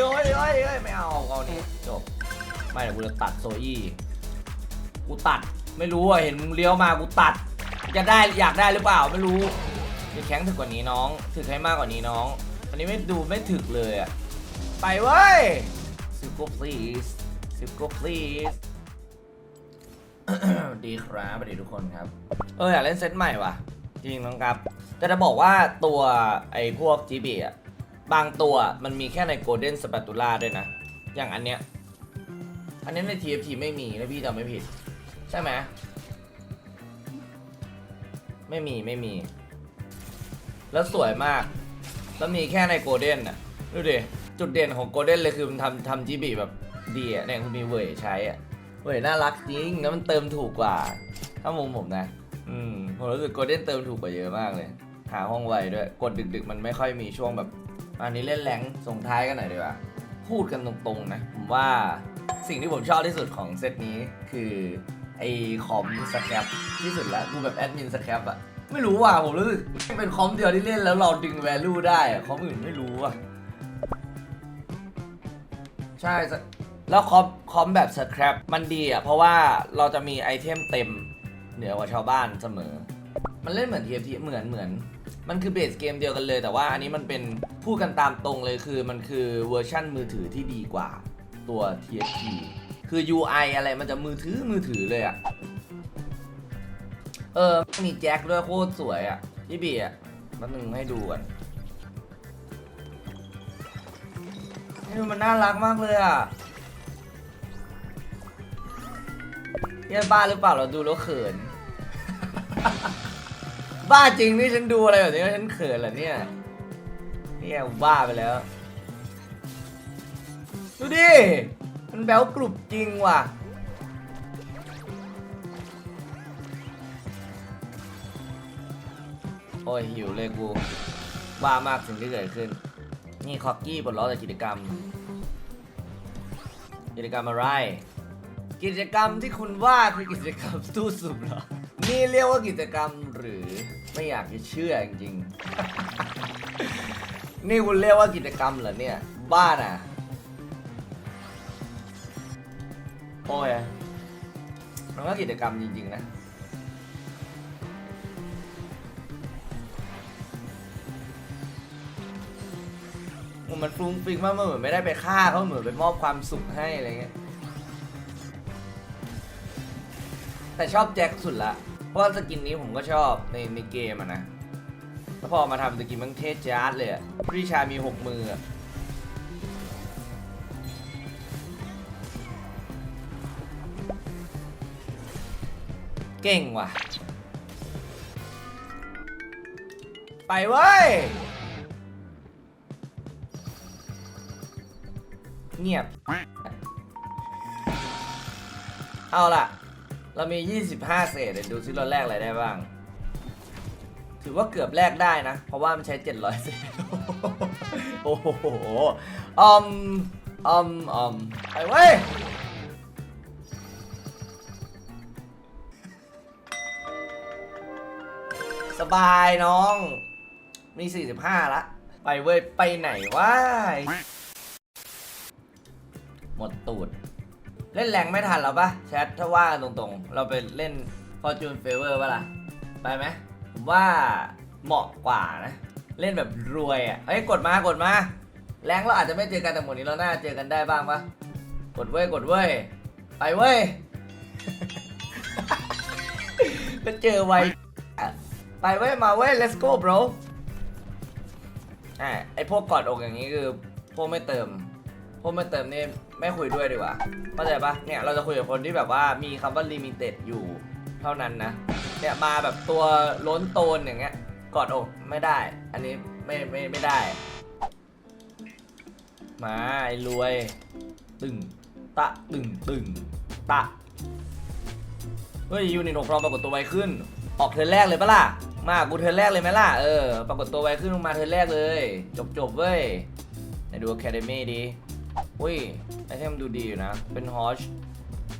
โอ้ยโอ้ยโอ้ยไม่เอาเอานี่จบ ไม่เดี๋ยวกูจะตัดโซอี้ กูตัด ไม่รู้อะ เห็นมึงเลี้ยวมา กูตัด จะได้ อยากได้หรือเปล่า ไม่รู้มีแข้งถึกกว่านี้น้อง ถึกให้มากกว่านี้น้องอันนี้ไม่ดูไม่ถึกเลยอะ ไปเว้ยสิบก please สิบก please ดีครับสวัสดีทุกคนครับ เอออยากเล่นเซตใหม่ว่ะ จริงน้องครับ แต่จะบอกว่าตัวไอ้พวก GB อะ บางตัวมันมีแค่ใน Golden Spatula ด้วยนะ อย่างอันเนี้ย อันนี้ใน TFT ไม่มีนะพี่จำไม่ผิด ใช่ไหม ไม่มีไม่มี แล้วสวยมาก แล้วมีแค่ใน Golden อะ ดูดิ จุดเด่นของ Golden เลยคือมันทำทำ GB แบบดีอะเนี่ยคุณมีเวยใช้อะเวยน่ารักจริง แล้วมันเติมถูกกว่า ถ้ามุมผมนะ อืม ผมรู้สึก Golden เติมถูกกว่าเยอะมากเลย หาห้องไวด้วย กดดึก ๆ มันไม่ค่อยมีช่วงแบบ อันนี้เล่นแรงส่งท้ายกันหน่อยดีกว่า พูดกันตรงๆนะ ผมว่าสิ่งที่ผมชอบที่สุดของเซตนี้คือไอ้คอมสแคปที่สุดแล้วกูแบบแอดมินสแคปอะไม่รู้ว่ะผมรู้สึกเป็นคอมเดียวที่เล่นแล้วเราดึง value ได้คอมอื่นไม่รู้อะใช่แล้วคอมคอมแบบสแครปมันดีอะเพราะว่าเราจะมีไอเทมเต็มเหนือกว่าชาวบ้านเสมอ มันเล่นเหมือน TFT เหมือนเหมือน มันคือเบสเกมเดียวกันเลย แต่ว่าอันนี้มันเป็นพูดกันตามตรงเลยคือมันคือเวอร์ชั่นมือถือที่ดีกว่าตัว TFT คือ UI อะไรมันจะมือถือมือถือเลยอะเออ มีแจ็คด้วยโคตรสวยอะพี่บีอะมันหนึ่งให้ดูก่อนนี่มันน่ารักมากเลยอะเฮียบ้าหรือเปล่าเราดูแล้วเขิน บ้าจริงนี่ฉันดูอะไรแบบนี้แล้วฉันเขินเหรอเนี่ยเนี่ยบ้าไปแล้ว ดูดิ มันแบ๊วกรุบจริงว่ะ โอ้ยหิวเลยกูบ้ามากสิ่งที่เกิดขึ้น นี่คอกกี้ปลดล็อกจากกิจกรรม กิจกรรมอะไร กิจกรรมที่คุณว่าคือกิจกรรมตู้สุ่มเหรอ นี่เรียกว่ากิจกรรมหรือ ไม่อยากจะเชื่อจริงๆ นี่คุณเรียกว่ากิจกรรมเหรอเนี่ย บ้าน่ะ โอ้ยมันก็กิจกรรมจริงๆนะ มันฟรุ้งฟริ้งมากมันเหมือนไม่ได้ไปฆ่าเขาเหมือนไปมอบความสุขให้อะไรเงี้ย แต่ชอบแจ็คสุดละ เพราะว่าสกินนี้ผมก็ชอบในในเกมอะนะแล้วพอมาทำสกินมันเทสจาร์ดเลยอะริชามีหกมืออะเก่งว่ะ ไปเว้ย เงียบ เอาล่ะ เรามี 25 เศษเดี๋ยวดูซิเราแลกอะไรได้บ้าง ถือว่าเกือบแลกได้นะ เพราะว่ามันใช้ 700 เศษ โอ้โหอมอมอมไปเว้ยสบายน้อง มี 45 ละ ไปเว้ย ไปไหนวะหมดตูด เล่นแรงไม่ทันแล้วปะแชทถ้าว่าตรงๆ เราไปเล่น Fortune Favor ปะล่ะ ไปไหมผมว่าเหมาะกว่านะ เล่นแบบรวยอะเอ้ยกดมากดมา แรงเราอาจจะไม่เจอกันแต่หมดนี้เราน่าเจอกันได้บ้างปะกดเว้ยกดเว้ยไปเว้ยก็เจอไวไปเว้ยมาเว้ย let's go bro อ่าไอพวกกอดอกอย่างนี้คือพวกไม่เติม พวกไม่เติมนี่ ไม่คุยด้วยดีกว่าเข้าใจปะเนี่ยเราจะคุยกับคนที่แบบว่ามีคำว่า limited อยู่เท่านั้นนะ เนี่ยมาแบบตัวล้นโตนอย่างเงี้ยกอดอกไม่ได้ อันนี้ไม่ไม่ไม่ได้ มาไอ้รวย ตึงตะตึงตึงตะเฮ้ยยูนิตหกพร้อมปรากฏตัวไวขึ้น ออกเทินแรกเลยปะล่ะมากูเทินแรกเลยไหมล่ะเออปรากฏตัวไวขึ้นลงมาเทินแรกเลย จบจบเว้ยไหนดู Academy ดี อุ้ยไอเทมดูดีอยู่นะ เป็นฮอช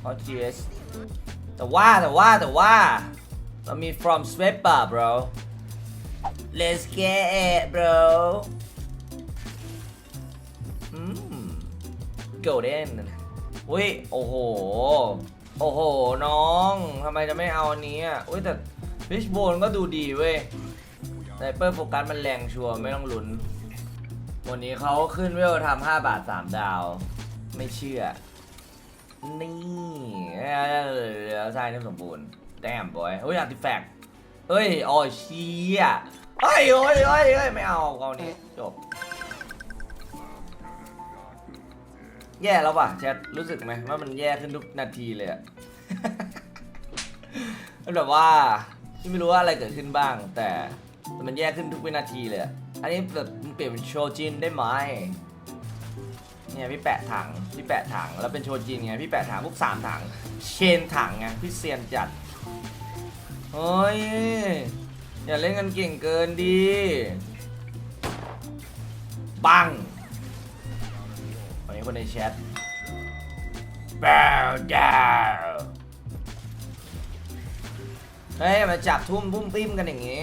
ฮอช GS แต่ว่าแต่ว่าแต่ว่าเรามี from sweeper bro let's get it bro อืมโกลเด้นอุ้ย โอ้โห โอ้โห น้องทำไมจะไม่เอาอันนี้อะอุ้ย แต่ฟิชโบนก็ดูดีเว้ยไนเปอร์โฟกัสมันแรงชัวร์ไม่ต้องลุ้น วันนี้เขาขึ้นเวลทำ5บาท3ดาว ไม่เชื่อ นี่เหลือใช่นี่สมบูรณ์แต้มบอยเฮ้ยอาร์ติแฟกต์เฮ้ยอ๋อเชียเฮ้ยเฮ้ยเฮ้ยเฮ้ยไม่เอาเอานี้จบ แย่แล้วป่ะแชทรู้สึกไหมว่ามันแย่ขึ้นทุกนาทีเลยอะมันแบบว่าที่ไม่รู้ว่าอะไรเกิดขึ้นบ้าง แต่แต่มันแย่ขึ้นทุกวินาทีเลยอะ อันนี้แบบเปลี่ยนเป็นโชจินได้ไหมเนี่ยพี่แปะถังพี่แปะถังแล้วเป็นโชจินไงพี่แปะถังปุ๊บสามถัง เชนถังไงพี่เซียนจัดเฮ้ยอย่าเล่นกันเก่งเกินดีบังวันนี้คนในแชทแบวดาวเฮ้ยมาจับทุ่มพุ่มติ้มกันอย่างงี้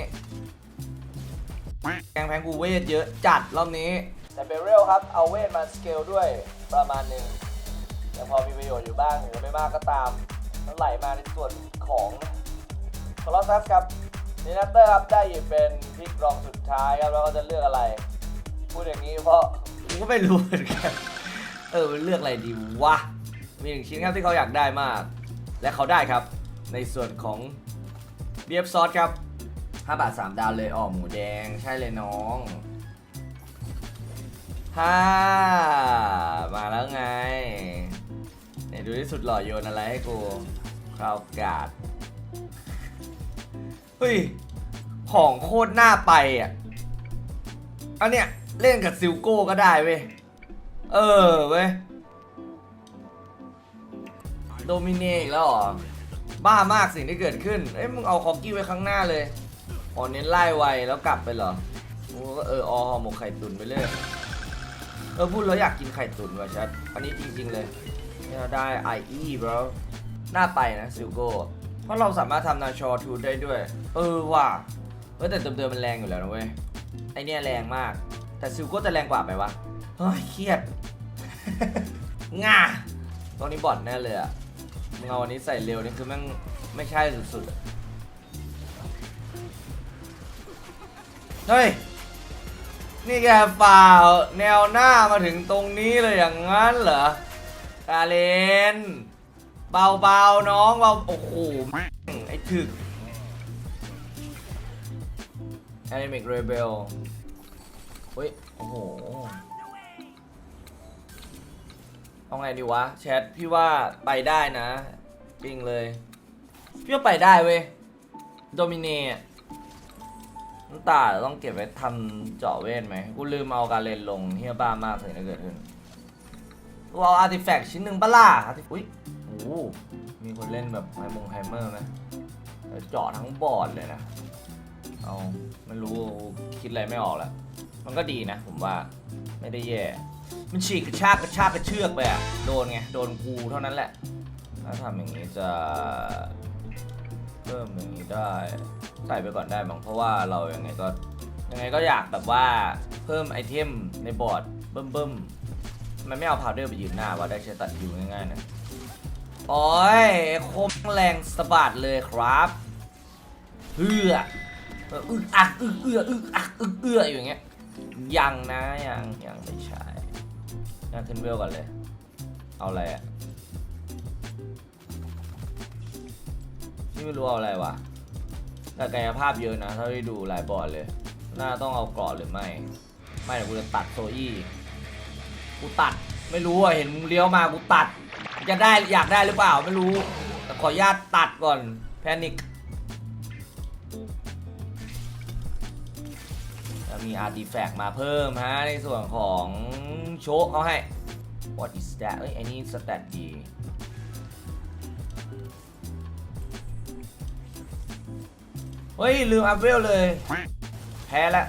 แกงแพงกูเวทเยอะจัดรอบนี้ แต่เบเรลครับ เอาเวทมาสเกลด้วยประมาณหนึ่งยังพอมีประโยชน์อยู่บ้างถึงจะไม่มากก็ตามแล้วไหลมาในส่วนของคอร์ซัสครับนินัตเตอร์ครับได้อยู่เป็นพิกรองสุดท้ายครับแล้วก็จะเลือกอะไร พูดอย่างนี้เพราะผมก็ไม่รู้เหมือนกันเออเลือกอะไรดีวะมีหนึ่งชิ้นครับที่เขาอยากได้มาก และเขาได้ครับในส่วนของเบียบซอสครับ 5บาท3ดาวเลยอ๋อหมูแดงใช่เลยน้องฮ่ามาแล้วไงไหนดูที่สุดหล่อโยนอะไรให้กูคราวกาดเฮ้ย ของโคตรหน่าไปอะอันเนี้ยเล่นกับซิลโก้ก็ได้เว้ย เออเว้ย โดมิเนอีกแล้วหรอ บ้ามากสิ่งที่เกิดขึ้น เอ้ยมึงเอาคอกกี้ไว้ข้างหน้าเลย อ๋อเน้นไล่ไวแล้วกลับไปเหรอกูก็เอออห่อหมกไข่ตุ๋นไปเลยเออพูดแล้วอยากกินไข่ตุ๋นว่ะชัดอันนี้จริง ๆ เลยเนี่ยได้ไออี bro น่าไปนะซิลโก้เพราะเราสามารถทำนาชอทูได้ด้วย เออว่ะเออแต่เดิมๆมันแรงอยู่แล้วนะเว้ยไอเนี่ยแรงมาก แต่ซิลโก้จะแรงกว่าไหมวะเฮ้ยเครียดง่าตอนนี้บอดแน่เลยอะมึงเอาอันนี้ใส่เร็วนี่คือแม่งไม่ใช่สุดๆ เฮ้ย นี่แกฝ่าแนวหน้ามาถึงตรงนี้เลยอย่างนั้นเหรอกาเลน เบาๆน้องเบาโอ้โหไอ้ถึก Animic Rebel เฮ้ย โอ้โห เอาไงดีวะ แชทพี่ว่าไปได้นะจริงเลย พี่ว่าไปได้เว้ย โดมิเนต น้ำตาต้องเก็บไว้ทำเจาะเวทไหม กูลืมเอาการเลนลงเฮียบ้ามากเลยนะเกิดขึ้นกูเอาอาร์ติแฟกต์ชิ้นหนึ่งปะล่ะอุ้ยโอ้ มีคนเล่นแบบไฮมงไฮเมอร์ไหมเจาะทั้งบอร์ดเลยนะ เอาไม่รู้คิดอะไรไม่ออกแล้วมันก็ดีนะ ผมว่าไม่ได้แย่ มันฉีกกระชากกระชากกระเชือกไปอะโดนไง โดนกูเท่านั้นแหละ ถ้าทำอย่างนี้จะ เพิ่มอย่างนี้ได้ ใส่ไปก่อนได้มั้งเพราะว่าเรายังไงก็ยังไงก็อยากแบบว่าเพิ่มไอเทมในบอร์ดเบิ่มเบิ่มๆมันไม่เอาพาวเดอร์ไปยืนหน้าว่าได้ใช้ตัดคิวง่ายๆนะโอ้ยคมแรงสะบัดเลยครับเพื่ออึกอักอึกเอื้ออึกอักอึกเอื้ออยู่อย่างเงี้ยยังนะยังยังไม่ใช่ยังขึ้นเวลก่อนเลย เอาอะไรอะ ที่ไม่รู้เอาอะไรวะแต่กายภาพเยอะนะเท่าที่ดูหลายบอร์ดเลย น่าต้องเอาเกราะหรือไม่ ไม่แต่กูจะตัดโซอี้กูตัดไม่รู้อะเห็นมึงเลี้ยวมากูตัด จะได้อยากได้หรือเปล่าไม่รู้ แต่ขออนุญาตตัดก่อนแพนิคแล้วมีอาร์ติแฟกต์มาเพิ่มฮะในส่วนของโชคเขาให้ What is that เอ้ยไอ้นี่สแตทดี เฮ้ย ลืมอัพเวลเลย แพ้แล้ว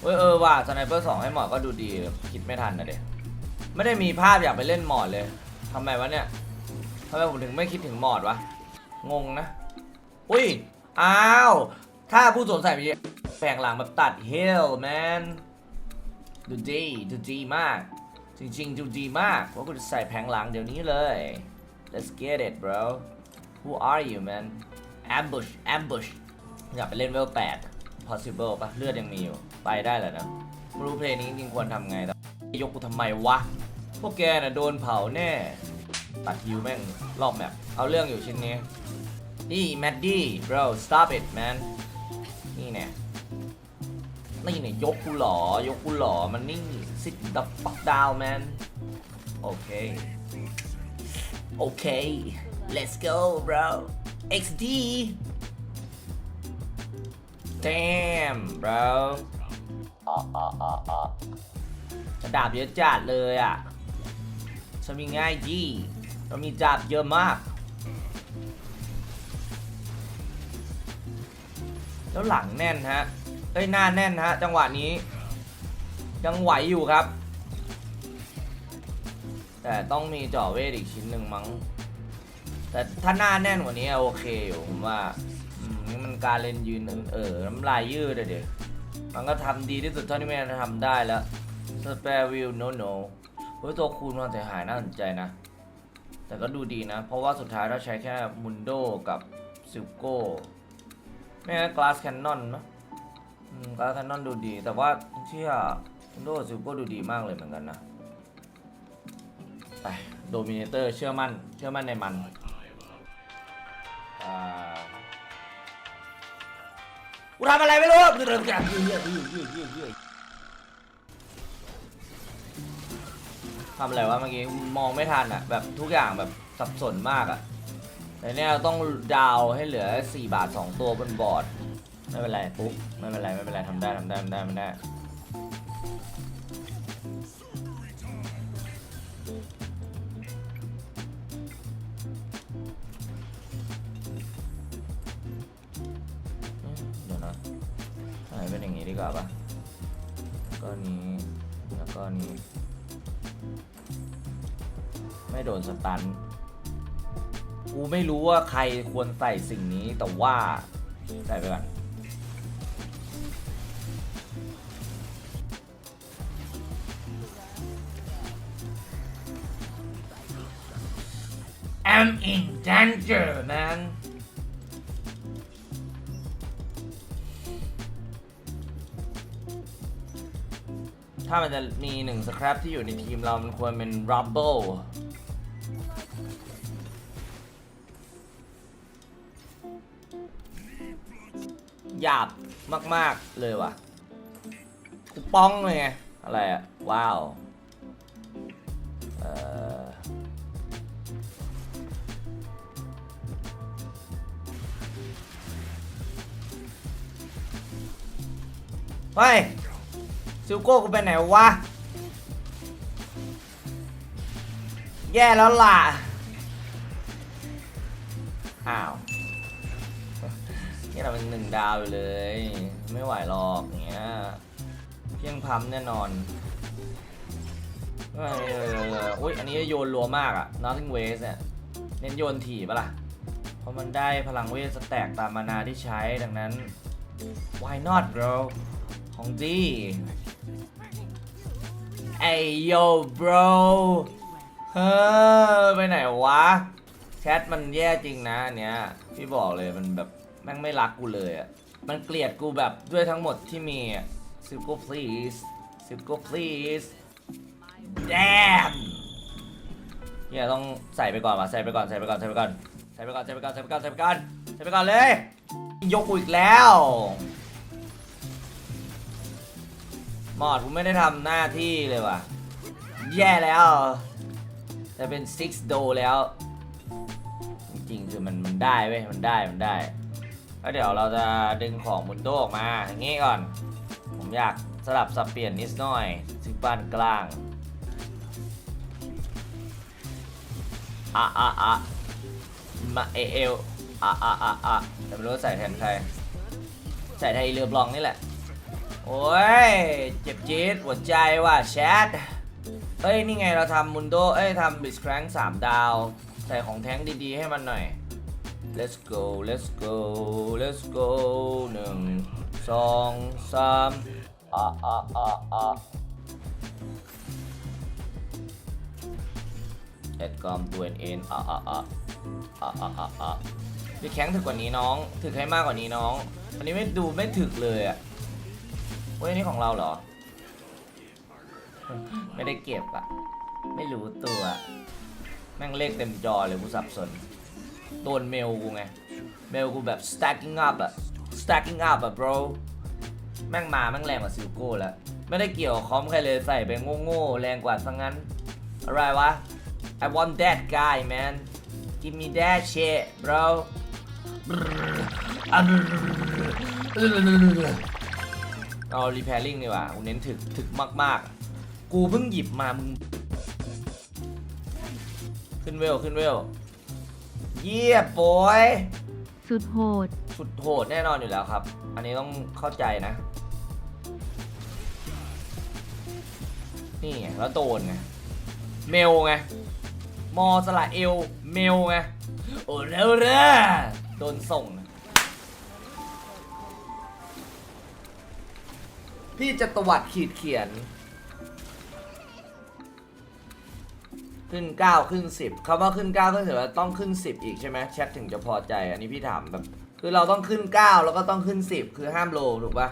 เฮ้ยเออว่ะสไนเปอร์สองให้หมอดก็ดูดีคิดไม่ทันนะเด็ไม่ได้มีภาพอยากไปเล่นหมอดเลยทำไมวะเนี่ยทำไมผมถึงไม่คิดถึงหมอดวะงงนะอุ้ยอ้าวถ้าผู้สวมใส่มีแปลงหลังแบบตัดเฮลแมนดูดีดูดีมาก จริงๆดูดีมากว่ากูจะใส่แผงหลังเดี๋ยวนี้เลย let's get it bro who are you man ambush ambush อยากไปเล่นเวล8 possible ปะเลือดยังมีอยู่ ไปได้แหละนะไม่รู้เพลงนี้จริงๆควรทำไงแต่ยกกูทำไมวะ พวกแกน่ะโดนเผาแน่ ตัดฮิวแม่งรอบแมปเอาเรื่องอยู่ชิ้นนี้นี่แมดดี้ bro stop it man นี่แน่นี่เนี่ยยกกูหลอ ยกกูหลอ มันนิ่ง sit the fuck down man โอเค โอเค let's go bro XD damn bro อะดาบเยอะจัดเลยอะจะมีง่ายดีเรามีดาบเยอะมาก แล้วหลังแน่นฮะเอ้ยหน้าแน่นฮะ จังหวะนี้ ยังไหวอยู่ครับ แต่ต้องมีจ่อเวทอีกชิ้นหนึ่งมั้ง แต่ถ้าหน้าแน่นกว่านี้โอเคอยู่ผมว่าอืมนี่มันการเล่นยืนเออน้ำลายยืดเลยเด็กมันก็ทำดีที่สุดเท่าที่แม่จะทำได้แล้ว Spare Wheel No No เฮ้ยตัวคูณความเสียหายน่าสนใจนะ แต่ก็ดูดีนะ เพราะว่าสุดท้ายเราใช้แค่มุนโดกับซิลโก้ไม่งั้น Glass Cannon นะอืม Glass Cannon ดูดี แต่ว่าเชื่อมุนโดซิลโก้ดูดีมากเลยเหมือนกันนะไปโดมิเนเตอร์เชื่อมั่น เชื่อมั่นในมัน กูทำอะไรไม่รู้ทำอะไรวะเมื่อกี้มองไม่ทันอะแบบทุกอย่างแบบสับสนมากอะแต่เนี่ยเราต้องดาวให้เหลือ 4 บาท 2 ตัวบนบอร์ด ไม่เป็นไรปุ๊บไม่เป็นไรไม่เป็นไรทำได้ทำได้ทำได้ทำได้ เป็นอย่างนี้ดีกว่าปะก็นี้แล้วก็นี้ ไม่โดนสตันกูไม่รู้ว่าใครควรใส่สิ่งนี้แต่ว่าใส่ไปก่อน I'm in danger man ถ้ามันจะมีหนึ่งสครับที่อยู่ในทีมเรามันควรเป็น Rumble หยาบมาก ๆ เลยว่ะกูป้องเลยไง อะไรอะว้าว เอ่อเฮ้ย ซิลโก้กูไปไหนวะ แย่แล้วล่ะ อ้าวนี่เราเป็นหนึ่งดาวไปเลย ไม่ไหวหรอกเงี้ย เพียงพัมแน่นอนเอออุ้ยอันนี้โยนรัวมากอะ nothing waste เนี่ย เน้นโยนถี่ปะล่ะ เพราะมันได้พลังเวทสแต็กตามมานาที่ใช้ดังนั้น why not bro ของดี ไอโย bro เฮ้อไปไหนวะ แชทมันแย่จริงนะอันเนี้ย พี่บอกเลยมันแบบแม่งไม่รักกูเลยอะมันเกลียดกูแบบด้วยทั้งหมดที่มีซิลโก้ please ซิลโก้ please damn เนี่ยต้องใส่ไปก่อนวะใส่ไปก่อนใส่ไปก่อนใส่ไปก่อนใส่ไปก่อนใส่ไปก่อนใส่ไปก่อนใส่ไปก่อนใส่ไปก่อนเลย ยกกูอีกแล้ว มอดกูไม่ได้ทำหน้าที่เลยว่ะ แย่แล้วจะเป็น6โดแล้ว จริงๆ คือมันมันได้เว้ย มันได้มันได้แล้วเดี๋ยวเราจะดึงของมุนโดออกมาอย่างงี้ก่อน ผมอยากสลับสับเปลี่ยนนิดหน่อยซึ่งปานกลางอะอะอะมาเอเอลอะอะอะอะแต่ไม่รู้ว่าใส่แทนใคร ใส่ไทยเรือบลองนี่แหละ โอ้ย เจ็บจี๊ดหัวใจว่ะแชทเฮ้ย นี่ไงเราทำมุนโด เอ้ยทำบิสแครงสามดาว ใส่ของแท้งดีๆ ให้มันหน่อย let's go let's go let's go หนึ่งสองสามอะอะอะอะแอดกอมตัวเอ็นอะอะอะอะอะอะอะพี่แข็งถึกกว่านี้น้อง ถึกให้มากกว่านี้น้อง อันนี้ไม่ดูไม่ถึกเลยอะ เว้ยนี่ของเราเหรอ ไม่ได้เก็บอะไม่รู้ตัว แม่งเลขเต็มจอเลยกูสับสน โดนเมลกูไง เมลกูแบบ stacking up อะ stacking up อะ bro แม่งมาแม่งแรงกว่าซิลโก้แล้ว ไม่ได้เกี่ยวคอมใครเลยใส่ไปโง่ๆแรงกว่าซะงั้น อะไรวะ I want that guy man give me that shit bro เอา repairing ดีกว่ากูเน้นถึกถึกมากๆ กูเพิ่งหยิบมามึง ขึ้นเวลขึ้นเวล เยี่ยบอย สุดโหด สุดโหดแน่นอนอยู่แล้วครับ อันนี้ต้องเข้าใจนะ นี่ไงแล้วโดนไง เมลไง มอสละเอล เมลไง โอ้เร็วเร่โดนส่ง พี่จะตวัดขีดเขียน ขึ้น9ขึ้น10คำว่าขึ้น9ขึ้น10แล้วต้องขึ้น10อีกใช่ไหมแชทถึงจะพอใจ อันนี้พี่ถามแบบ คือเราต้องขึ้น9แล้วก็ต้องขึ้น10คือห้ามโลถูกปะ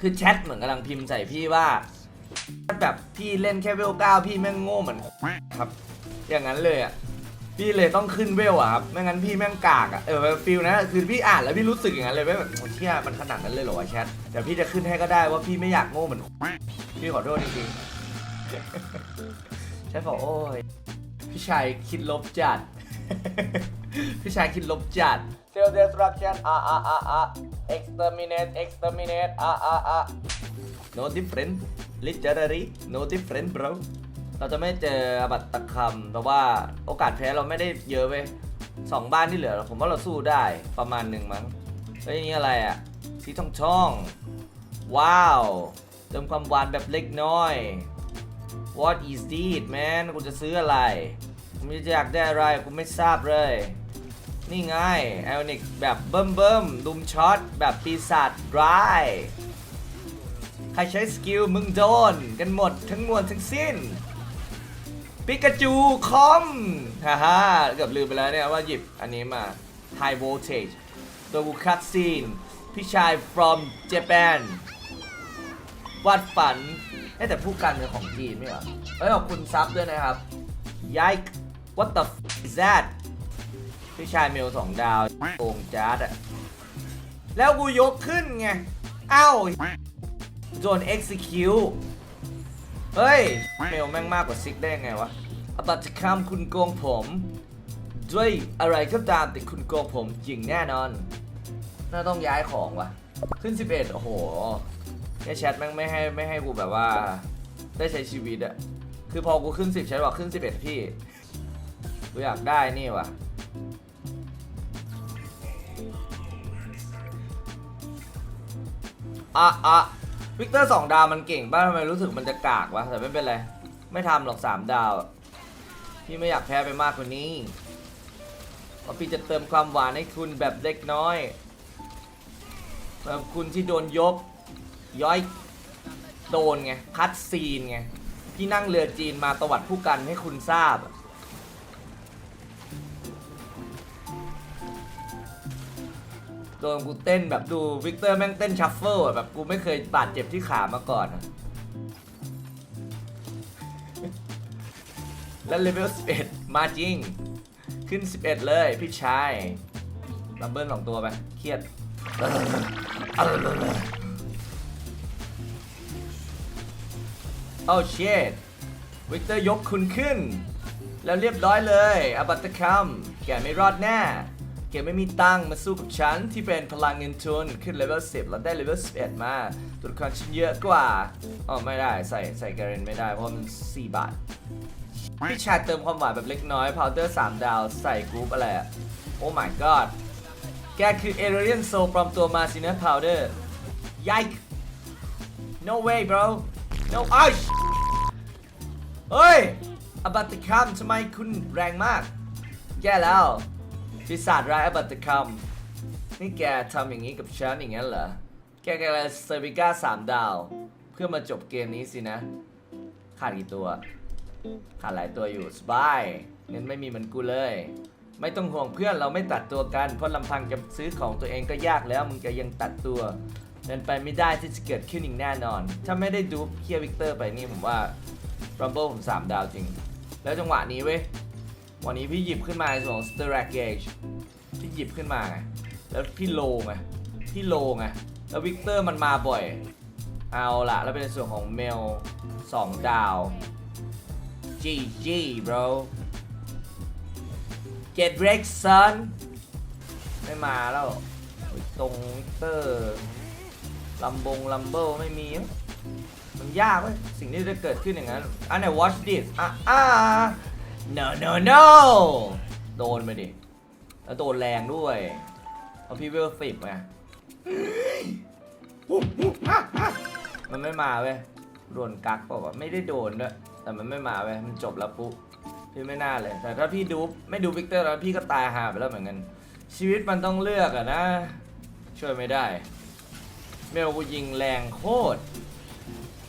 คือแชทเหมือนกำลังพิมพ์ใส่พี่ว่าแบบพี่เล่นแค่เวล9พี่แม่งโง่เหมือนครับ อย่างนั้นเลยอะ พี่เลยต้องขึ้นเวลอะครับไม่งั้นพี่แม่งกากอะเออฟิลนะคือพี่อ่านแล้วพี่รู้สึกอย่างนั้นเลยว่าแบบโอ้เชี่ยมันขนาดนั้นเลยเหรอวะแชทเดี๋ยวพี่จะขึ้นให้ก็ได้ว่าพี่ไม่อยากโง่เหมือนพี่ขอโทษจริงๆใช่บอกโอ้ยพี่ชายคิดลบจัด พี่ชายคิดลบจัด Cell destruction อะอะอะอะ exterminate exterminate อะอะอะ no different literary no different bro เราจะไม่เจออบัตตะคำแต่ว่าโอกาสแพ้เราไม่ได้เยอะเว้ยสองบ้านที่เหลือผมว่าเราสู้ได้ประมาณหนึ่งมั้งเฮ้ยนี่อะไรอะสีทองช่อง ว้าว เติมความหวานแบบเล็กน้อย What is this man กูจะซื้ออะไรกูไม่อยากได้อะไรกูไม่ทราบเลย นี่ไงไอออนิกแบบเบิ่มเบิ่มดุมช็อต แบบปีศาจร้าย ใครใช้สกิลมึงโดน กันหมดทั้งมวลทั้งสิ้น ปิกาจูคอมฮ่าฮ่าเกือบลืมไปแล้วเนี่ยว่าหยิบอันนี้มา High Voltage ตัวกูคัตซีนพี่ชาย from Japan วาดฝันเอ้แต่ผู้กันเป็นของจีนไม่หรอเอ้ยขอบคุณซับด้วยนะครับ Yike what the f is that พี่ชายเมลสองดาวโกงจาร์ดอะแล้วกูยกขึ้นไง เอ้าโดน execute เฮ้ย เมลแม่งมากกว่าซิกได้ไงวะอาตัดจะคำคุณโกงผม ด้วยอะไรก็ตามแต่คุณโกงผมจริงแน่นอน น่าต้องย้ายของวะขึ้น 11 โอ้โหเนี่ยแชทแม่งไม่ให้ไม่ให้กูแบบว่า ได้ใช้ชีวิตอะคือพอกูขึ้น 10แชทบอกขึ้น 11 พี่ กูอยากได้นี่วะอะอะ วิกเตอร์สองดาวมันเก่งป่ะทำไมรู้สึกมันจะกากวะแต่ไม่เป็นไร ไม่ทำหรอกสามดาวพี่ไม่อยากแพ้ไปมากกว่านี้เพราะพี่จะเติมความหวานให้คุณแบบเล็กน้อยแบบคุณที่โดนยกย้อยโดนไงคัดซีนไงพี่นั่งเรือจีนมาตวัดผู้กันให้คุณทราบ โดนกูเต้นแบบดูวิกเตอร์แม่งเต้นชัฟเฟิลอะแบบกูไม่เคยบาดเจ็บที่ขามาก่อนอะแล้วเลเวล11 มาจริง ขึ้น 11 เลยพี่ชายลัมเบิลสองตัวไป เครียดโอ้เชดวิกเตอร์ยกคุณขึ้น แล้วเรียบร้อยเลยอบัตตะคัมแกไม่รอดแน่ แกไม่มีตังมาสู้กับฉันที่เป็นพลังเงินทุนขึ้นเลเวล10 แล้วได้เลเวล11 มาตัวละครชิ้นเยอะกว่าอ๋อไม่ได้ใส่ใส่การนไม่ได้เพราะมัน 4 บาท พี่ชายเติมความหวานแบบเล็กน้อยพาวเดอร์3ดาวใส่กรุ๊ปอะไรอะโอ้ my god แกคือเอเรียนโซปลอมตัวมาสินะพาวเดอร์ย i ก no way bro no ไอ้เฮ้ยอบัติคัมทำไมคุณแรงมาก แย่แล้ว ปีศาจร้ายอบัตคัมนี่แกทำอย่างนี้กับฉันอย่างนั้นเหรอ แกกำลังเซอร์วิก้าสามดาว เพื่อมาจบเกมนี้สินะ ขาดกี่ตัว ขาดหลายตัวอยู่สบายเงินไม่มีเหมือนกูเลย ไม่ต้องห่วงเพื่อนเราไม่ตัดตัวกัน เพราะลำพังจะซื้อของตัวเองก็ยากแล้ว มึงจะยังตัดตัวเป็นไปไม่ได้ที่จะเกิดขึ้นอีกแน่นอน ถ้าไม่ได้ดูเคียวิกเตอร์ไปนี่ผมว่า Rumble ผม 3 ดาวจริง แล้วจังหวะนี้เว้ย วันนี้พี่หยิบขึ้นมาในส่วนของ s t r a g a g e พี่หยิบขึ้นมาไงแล้วพี่โลไงพี่โลไงแล้ววิกเตอร์มันมาบ่อย เอาละแล้วเป็นในส่วนของเมล2ดาว GG bro Get Rex son ไม่มาแล้ว ตรงวิกเตอร์ลัมบงลัมเบิลไม่มี มันยากเว้ยสิ่งที่จะเกิดขึ้นอย่างนั้น อันไหน watch this อะอ่า no no no โดนไปดิ แล้วโดนแรงด้วยเพราะพี่เวลสิบไงมันไม่มาเว้ยโดนกักเปล่าวะไม่ได้โดนด้วย แต่มันไม่มาเว้ย มันจบแล้วปุ๊บพี่ไม่น่าเลย แต่ถ้าพี่ดูไม่ดูวิกเตอร์แล้วพี่ก็ตายหาไปแล้วเหมือนกัน ชีวิตมันต้องเลือกอะนะ ช่วยไม่ได้ เมลกูยิงแรงโคตร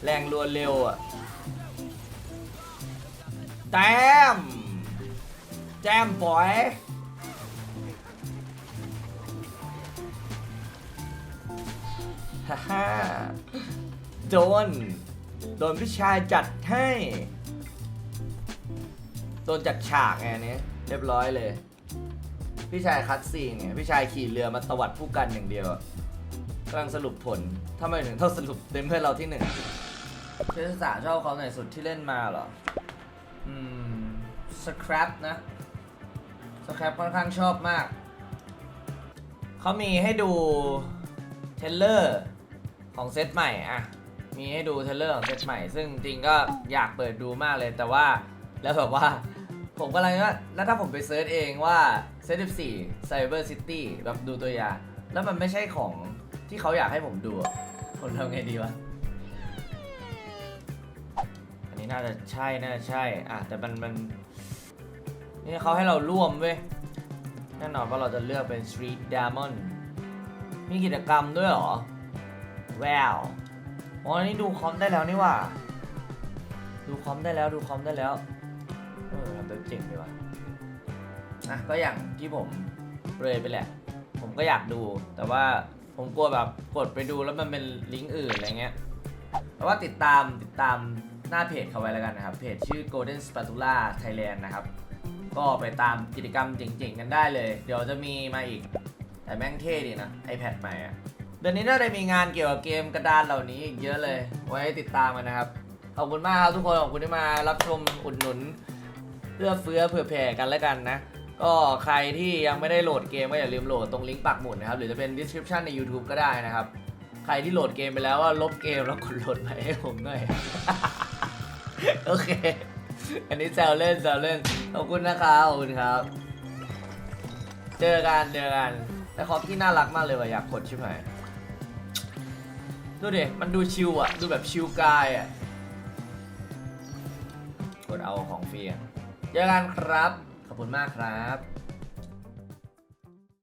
แรงรัวเร็วอะ แต้ม แจมบอย ฮ่าฮ่าโดน โดนพี่ชายจัดให้ โดนจัดฉากไงอันนี้เรียบร้อยเลย พี่ชายคัดซีนไงพี่ชายขี่เรือมาตวัดผู้กันอย่างเดียวอะกำลังสรุปผลทำไมถึงต้องสรุปเต็มเพื่อนเราที่หนึ่งเชื่อสาชอบเขาไหนสุดที่เล่นมาเหรอ สครับนะสครับค่อนข้างชอบมาก เขามีให้ดูเทเลอร์ของเซตใหม่อะมีให้ดูเทเลอร์ของเซตใหม่ ซึ่งจริงก็อยากเปิดดูมากเลยแต่ว่าแล้วแบบว่า ผมกำลังว่าแล้วถ้าผมไปเซิร์ชเองว่าเซต14 Cyber City แบบดูตัวอย่าง แล้วมันไม่ใช่ของที่เขาอยากให้ผมดู ผมทำไงดีวะ นี้น่าจะใช่ น่าจะใช่ อะ แต่มันมัน นี่เขาให้เราร่วมเว้ย แน่นอนว่าเราจะเลือกเป็น Street Diamond มีกิจกรรมด้วยเหรอแววอ๋ออันนี้ดูคอมได้แล้วนี่ว่า ดูคอมได้แล้ว ดูคอมได้แล้ว เออทำเป็นเจ๋งดีว่ะนะก็อย่างที่ผมเลยไปแหละ ผมก็อยากดู แต่ว่าผมกลัวแบบกดไปดูแล้วมันเป็นลิงก์อื่นอะไรเงี้ยแต่ว่าติดตามติดตาม หน้าเพจเขาไว้แล้วกันนะครับ เพจชื่อ Golden Spatula Thailand นะครับ ก็ไปตามกิจกรรมเจ๋งๆกันได้เลย เดี๋ยวจะมีมาอีก แต่แม่งเท่ดีนะ iPad ใหม่อะเดือนนี้น่าจะมีงานเกี่ยวกับเกมกระดานเหล่านี้อีกเยอะเลย ไว้ติดตามกันนะครับ ขอบคุณมากครับทุกคน ขอบคุณที่มารับชมอุดหนุนเพื่อเฟื้อเผื่อแผ่กันแล้วกันนะ ก็ใครที่ยังไม่ได้โหลดเกมก็อย่าลืมโหลดตรงลิงก์ปักหมุดนะครับ หรือจะเป็น description ใน YouTube ก็ได้นะครับ ใครที่โหลดเกมไปแล้วว่าลบเกมแล้วกดโหลดไปให้ผมหน่อย โอเค อันนี้แซวเล่นแซวเล่น ขอบคุณนะครับขอบคุณครับ เจอกันเจอกันแต่คอปที่น่ารักมากเลยว่ะอยากกดชิบหายดูดิ มันดูชิลอะดูแบบชิลกายอะกดเอาของฟรีเจอกันครับ ขอบคุณมากครับ